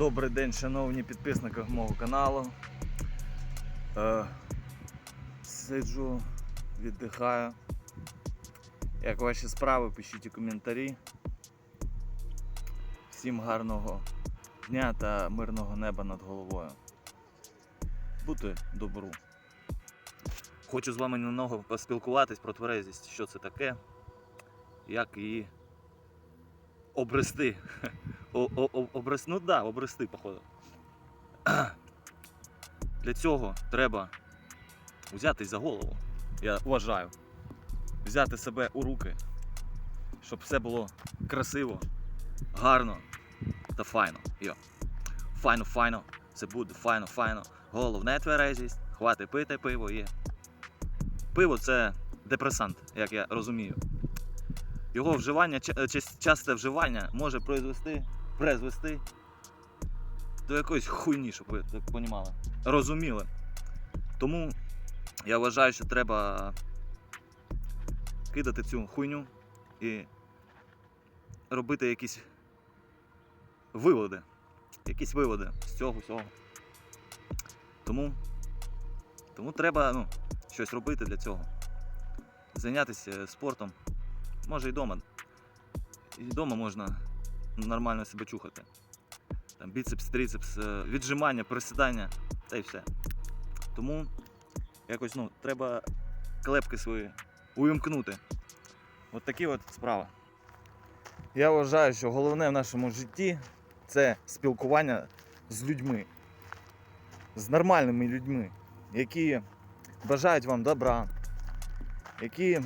Добрий день, шановні підписники мого каналу. Е, сиджу, віддихаю. Як ваші справи, пишіть коментарі. Всім гарного дня та мирного неба над головою. Будьте добру. Хочу з вами немного поспілкуватись про тверезість, що це таке, як її обрести. О, о, о, обрес... Ну да, обрести, походу. Для цього треба взятись за голову. Я вважаю. Взяти себе у руки, щоб все було красиво, гарно та файно. Йо. Файно, файно, це буде файно, файно. Головне тверезість, хвати пити пиво є. Пиво це депресант, як я розумію. Його вживання, ча- ча- часте вживання може призвести, призвести до якоїсь хуйні, щоб ви так понімали. Розуміли. Тому я вважаю, що треба кидати цю хуйню і робити якісь виводи. Якісь виводи з цього всього. Тому, тому треба ну, щось робити для цього. Зайнятися спортом. Може і вдома. І вдома можна нормально себе чухати. Там біцепс, трицепс, е, віджимання, присідання та й все. Тому якось ну, треба клепки свої увімкнути. От такі от справи. Я вважаю, що головне в нашому житті це спілкування з людьми, з нормальними людьми, які бажають вам добра, які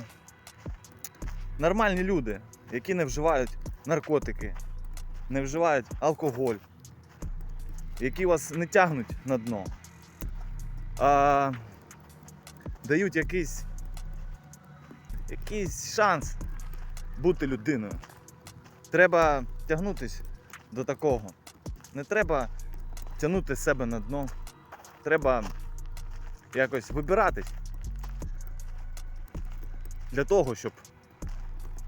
нормальні люди, які не вживають наркотики, не вживають алкоголь, які вас не тягнуть на дно, а дають якийсь, якийсь шанс бути людиною. Треба тягнутися до такого. Не треба тягнути себе на дно. Треба якось вибиратись для того, щоб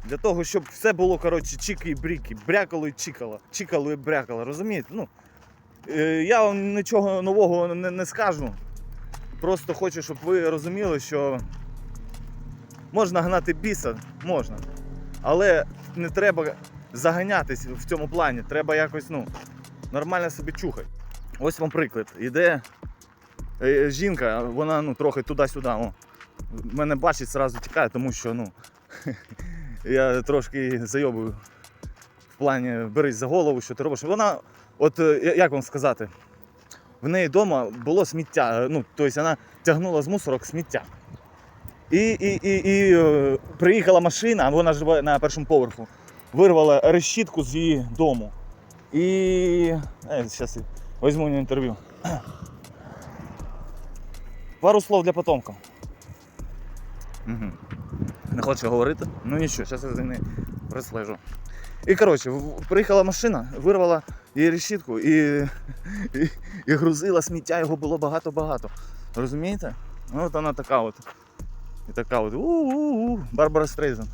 для того, щоб все було коротше чіки і бріки, брякало і чікало, чікало і брякало, розумієте? Ну, е, я вам нічого нового не, не скажу. Просто хочу, щоб ви розуміли, що можна гнати біса, можна. Але не треба заганятись в цьому плані. Треба якось ну, нормально собі чухати. Ось вам приклад. Іде е, жінка, вона ну, трохи туди-сюди. Мене бачить, зразу тікає, тому що ну, я трошки зайобую в плані берись за голову, що ти робиш. Вона, от е, як вам сказати, в неї вдома було сміття. е, Ну, тобто вона тягнула з мусорок сміття. І, і, і, і е, приїхала машина, вона живе на першому поверху, вирвала решітку з її дому. І. Зараз візьму нього інтерв'ю. Пару слов для потомка. Угу. Не хоче говорити? Ну нічого, зараз я за нею розслежу. І коротше, приїхала машина, вирвала її решітку і, і, і грузила сміття, його було багато-багато. Розумієте? Ну, от вона така от. І така от у-у-у, Барбара Стрейзен.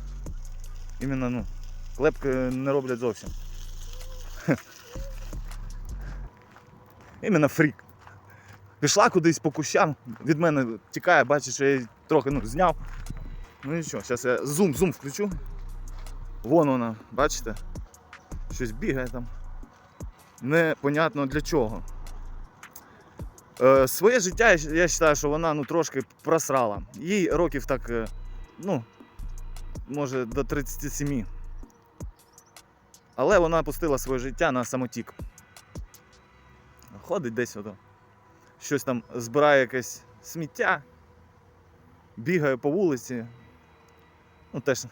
Іменно, ну, клепки не роблять зовсім. Іменно фрік. Пішла кудись по кущам, від мене тікає, бачить, що я її трохи ну, зняв. Ну нічого, зараз я зум, зум включу. Вон вона, бачите? Щось бігає там. Непонятно для чого. Е, своє життя я, вважаю, що вона ну, трошки просрала. Їй років так, е, ну, може, до 37. Але вона пустила своє життя на самотік. Ходить десь ото. Щось там збирає якесь сміття, бігає по вулиці. Ну теж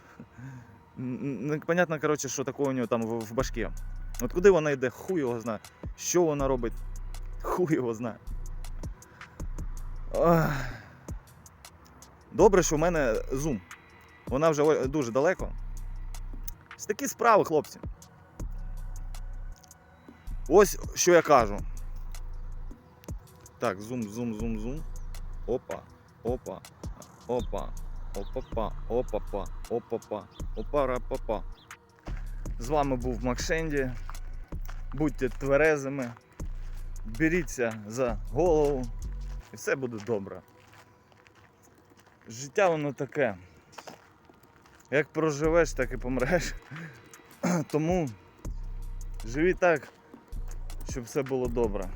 непонятно, коротше, що такого у нього там в, в башкі. От куди вона йде, хуй його знає. Що вона робить, хуй його знає. Ах. Добре, що в мене зум. Вона вже дуже далеко. Ось такі справи, хлопці. Ось що я кажу. Так, зум, зум, зум, зум. Опа, опа, опа, опа, опа, опа, опа, З вами був Макшенді. Будьте тверезими, беріться за голову, і все буде добре. Життя воно таке. Як проживеш, так і помреш. Тому живі так, щоб все було добре.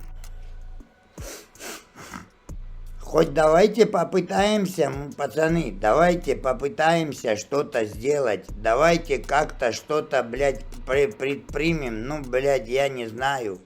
Хоть давайте попытаемся, пацаны, давайте попытаемся что-то сделать. Давайте как-то что-то, блядь, при- предпримем. Ну, блядь, я не знаю.